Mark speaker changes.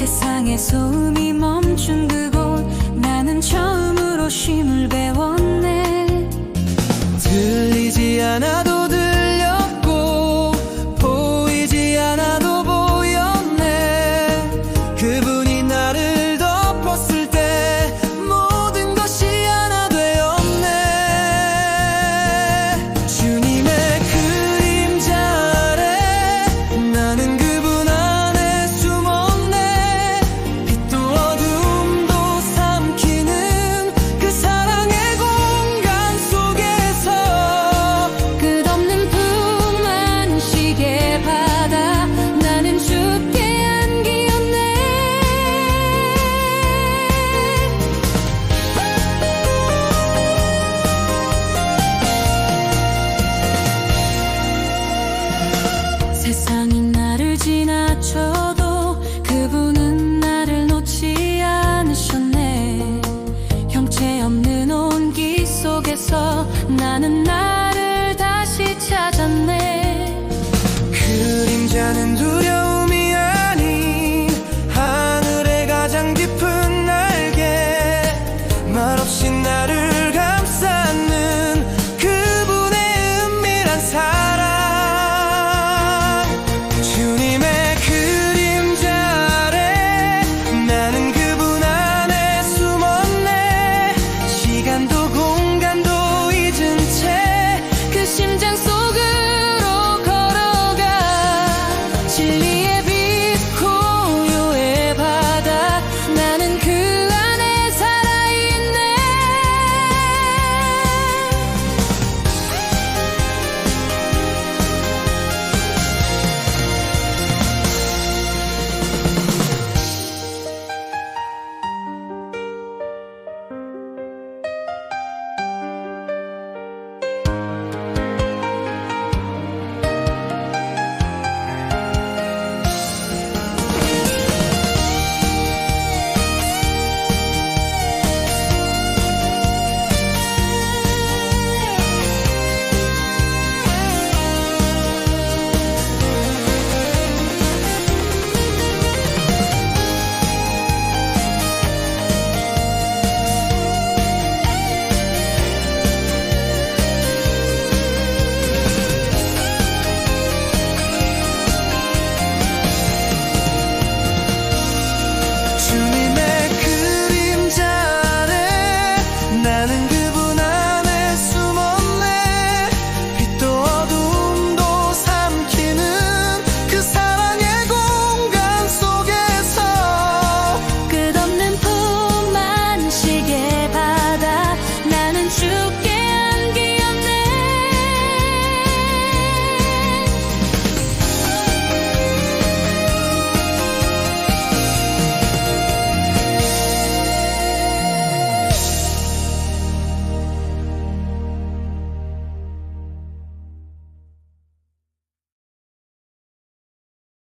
Speaker 1: 세상에 소음이 멈춘 그곳 나는 처음으로 쉼을 배워 the night.